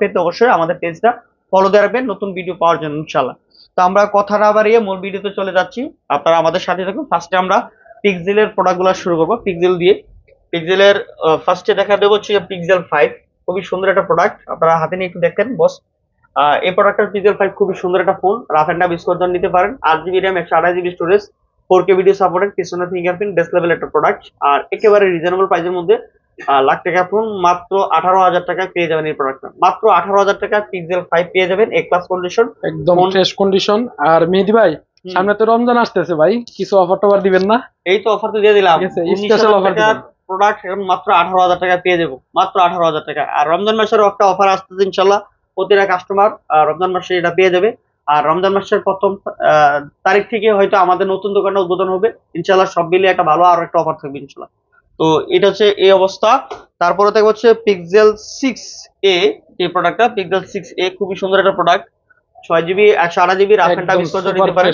পেতে অবশ্যই আমাদের পেজটা ফলো দিয়ে রাখবেন, নতুন ভিডিও পাওয়ার জন্য ইনশাল্লাহ তো আমরা কথা না বাড়িয়ে মূল ভিডিওতে চলে যাচ্ছি। আপনারা আমাদের সাথে থাকুন। ফার্স্টে আমরা পিক্সেলের প্রোডাক্টগুলো শুরু করব। পিক্সেল দিয়ে। পিক্সেলের ফার্স্টে দেখা দেবো হচ্ছে পিক্সেল ফাইভ খুবই সুন্দর একটা প্রোডাক্ট আপনারা হাতে নিয়ে একটু দেখেন বস এই প্রোডাক্টের পিক্সেল ফাইভ খুবই সুন্দর একটা ফোন রাফ অ্যান্ড ইউজ করার নিতে পারেন। আট জিবি র্যাম একশো আঠাশ GB storage four K video supported পিছনে ফিঙ্গারপ্রিন্ট বেস্ট লেভেল একটা প্রোডাক্ট আর একেবারে রিজনেবল প্রাইসের মধ্যে লাখ টাকা ফোন মাত্র আঠারো হাজার টাকায় পেয়ে যাবেন এই প্রোডাক্টটা মাত্র আঠারো হাজার টাকা পিক্সেল ফাইভ পেয়ে যাবেন এ ক্লাস কন্ডিশন একদম ফ্রেশ কন্ডিশন আর মেহেদি ভাই সামনে তো রমজান আসতেছে ভাই কিছু অফার টফার দিবেন না? এই তো অফার তো দিয়ে দিলাম। টাকার দিবেন। প্রোডাক্ট এখন মাত্র আঠারো হাজার টাকা পেয়ে যাব। মাত্র আঠারো হাজার টাকা। আর রমজান মাসেরও একটা অফার আসতেছে ইনশাল্লাহ প্রতিটা কাস্টমার রমজান মাসে এটা পেয়ে যাবে। আর রমজান মাসের প্রথম তারিখ থেকে হয়তো আমাদের নতুন দোকানটা উদ্বোধন হবে। ইনশাল্লাহ সব মিলিয়ে একটা ভালো আরও একটা অফার থাকবে ইনশাল্লাহ। তো এটা হচ্ছে এই অবস্থা। তারপরে দেখব হচ্ছে পিক্সেল সিক্স এ এই প্রোডাক্টটা পিক্সেল সিক্স এ খুবই সুন্দর একটা প্রোডাক্ট ছয় জিবি একশো আঠাশ জিবি রাফ অ্যান্ড টাফ নিতে পারেন।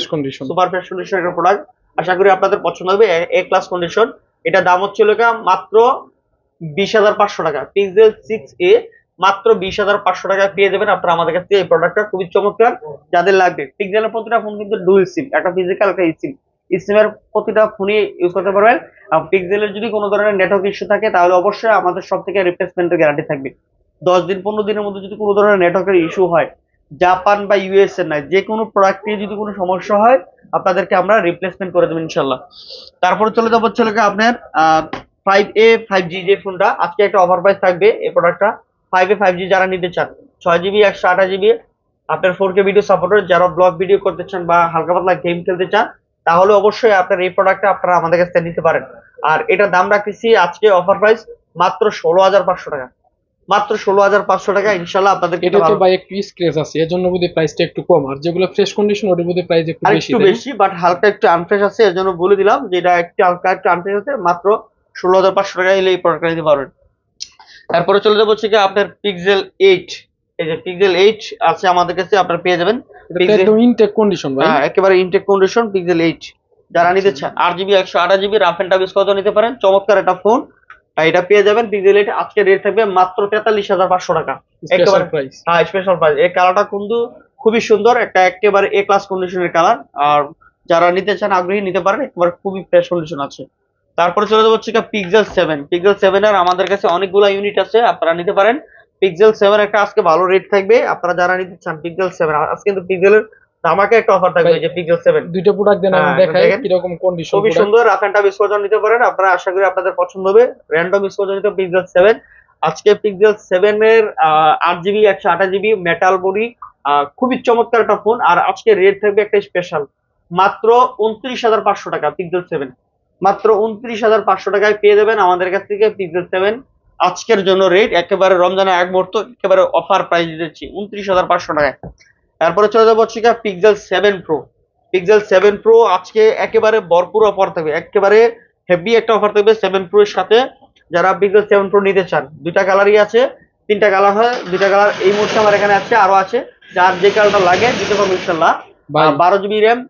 সুপার ফ্রেশ কন্ডিশন একটা প্রোডাক্ট আশা করি আপনাদের পছন্দ হবে। এ ক্লাস কন্ডিশন এটা দাম হচ্ছে লেখা মাত্র বিশ হাজার পাঁচশো টাকা। পিক্সেল সিক্স এ মাত্র বিশ হাজার পাঁচশো টাকা পেয়ে যাবেন আপনারা আমাদের কাছ এই প্রোডাক্টটা খুবই চমৎকার। যাদের লাগবে। পিক্সেলের প্রতিটা ফোন কিন্তু ডুয়েল সিম একটা ফিজিক্যাল একটা সিম সিমের প্রতিটা ফোনই ইউজ করতে পারবেন। আর পিক্সেলের যদি কোনো ধরনের নেটওয়ার্ক ইস্যু থাকে, তাহলে অবশ্যই আমাদের সব থেকে রিপ্লেসমেন্টের গ্যারান্টি থাকবে। দশ দিন, পনেরো দিনের মধ্যে যদি কোনো ধরনের নেটওয়ার্কের ইস্যু হয়, জাপান বা ইউএস এর নয় যে কোনো প্রোডাক্ট নিয়ে যদি কোনো সমস্যা হয়, আপনাদেরকে আমরা রিপ্লেসমেন্ট করে দেবো ইনশাল্লাহ তারপরে চলে যাব হচ্ছে আপনার ফাইভ এ ফাইভ জি যে ফোনটা, আজকে একটা অফার প্রাইস থাকবে এই প্রোডাক্টটা ফাইভ এ ফাইভ জি যারা নিতে চান, ছয় জিবি একশো আঠাশ জিবি আপনার ফোর কে ভিডিও সাপোর্টার যারা ব্লগ ভিডিও করতে চান বা হালকা পাতলা গেম খেলতে চান তাহলে অবশ্যই আপনার এই প্রোডাক্টটা আপনারা আমাদের কাছ নিতে পারেন। আর এটার দাম রাখতেছি আজকে অফার প্রাইস মাত্র ষোলো হাজার পাঁচশো টাকা। মাত্র ষোলো হাজার পাঁচশো টাকা ইনশাল্লাহ আপনাদের এটা তো ভাই একটু স্ক্রেচ আছে এর জন্য বোধহয় প্রাইসটা একটু কম। আর যেগুলো ফ্রেশ কন্ডিশন ওটার বোধহয় প্রাইস একটু বেশি একটু বেশি বাট হালকা একটু আনফ্রেশ আছে এর জন্য বলে দিলাম যে এটা একটু হালকা একটু আনফ্রেশ আছে মাত্র ষোলো হাজার পাঁচশো টাকা এলে এই প্রোডাক্টটা নিতে পারবেন। তারপরে চলে যাব হচ্ছে কি আপনার পিক্সেল এইট এই যে পিক্সেল এইট আছে আমাদের কাছে আপনারা পেয়ে যাবেন। একদম ইনটেক কন্ডিশন ভাই। হ্যাঁ একেবারে ইনটেক কন্ডিশন পিক্সেল এইট যারা নিতে চান আট জিবি একশো আঠাশ GB rough and tough use নিতে পারেন? চমৎকার একটা ফোন এটা পেয়ে যাবেন পিক্সেল এইট আজকে রেট থাকবে মাত্র তেতাল্লিশ হাজার পাঁচশো টাকা। স্পেশাল একেবারে প্রাইস হ্যাঁ স্পেশাল প্রাইস এই কালারটা কিন্তু খুবই সুন্দর একটা একেবারে এ ক্লাস কন্ডিশনের কালার আর যারা নিতে চান আগ্রহী নিতে পারেন একেবারে খুবই ফ্রেশ কন্ডিশন আছে। তারপরে চলে যাব হচ্ছে পিক্সেল সেভেন পিক্সেল সেভেন এর আমাদের কাছে অনেকগুলো ইউনিট আছে আপনারা নিতে পারেন। পিক্সেল সেভেন একটা আজকে ভালো রেট থাকবে। আপনারা যারা নিতে চান পিক্সেল সেভেন আজকে কিন্তু পিক্সেলের ধামাকে একটা অফার থাকবে যে পিক্সেল সেভেন দুইটা প্রোডাক্ট দেন আমি হ্যাঁ, দেখাই। কীরকম কন্ডিশন খুবই সুন্দর রাফ টাফ ইউজ নিতে পারেন। আপনারা আশা করি আপনাদের পছন্দ হবে। র্যান্ডম ইউজ নিতে পিক্সেল সেভেন আজকে পিক্সেল সেভেন এর আট জিবি একশো আঠাশ জিবি মেটাল বডি খুবই চমৎকার একটা ফোন আর আজকে রেট থাকবে একটা স্পেশাল মাত্র উনত্রিশ হাজার পাঁচশো টাকা পিক্সেল সেভেন মাত্র উনত্রিশ হাজার পাঁচশো টাকায় পেয়ে যাবেন আমাদের কাছ থেকে পিক্সেল সেভেন আজকের জন্য রেট একেবারে রমজানের এক মুহূর্ত একেবারে অফার প্রাইস দিচ্ছি উনত্রিশ হাজার পাঁচশো টাকায়। তারপরে চলে যাব হচ্ছে Pixel seven pro Pixel seven pro আজকে একেবারে ভরপুর অফার থাকবে একেবারে হেভি একটা অফার থাকবে সেভেন প্রো এর সাথে। যারা পিক্সেল সেভেন প্রো নিতে চান দুইটা কালারই আছে তিনটা কালার হয় দুইটা কালার এই মুহূর্তে আমার এখানে আছে আরও আছে। যার যে কালারটা লাগে দিতে পারব ইনশাল্লাহ বারো জিবি র্যাম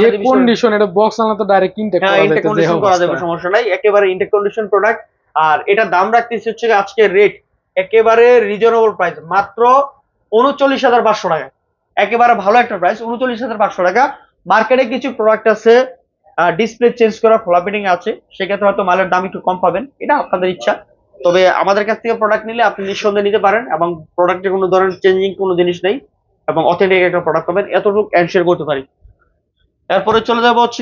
যে কন্ডিশন এটা বক্স আনলে তো ডাইরেক্ট ইনটেক হ্যাঁ কন্ডিশন করা যাবে সমস্যা নাই। একেবারে ইনটেক কন্ডিশন প্রোডাক্ট আর এটা দাম রাখতেছি হচ্ছে গিয়ে আজকের রেট একেবারে রিজনেবল প্রাইস মাত্র উনচল্লিশ হাজার পাঁচশো টাকা। একেবারে ভালো একটা প্রাইস উনচল্লিশ হাজার পাঁচশো টাকা। মার্কেটে কিছু প্রোডাক্ট আছে ডিসপ্লে চেঞ্জ করা ফ্লাপিটিং আছে। সেক্ষেত্রে হয়তো মালের দাম একটু কম পাবেন, এটা আপনাদের ইচ্ছা। তবে আমাদের কাছ থেকে প্রোডাক্ট নিলে আপনি নিঃসন্দেহে নিতে পারেন এবং প্রোডাক্টে কোনো ধরনের চেঞ্জিং কোনো জিনিস নেই এবং অথেন্টিক একটা প্রোডাক্ট পাবেন। এতটুকু এনশিওর করতে পারি। এরপরে চলে যাব হচ্ছে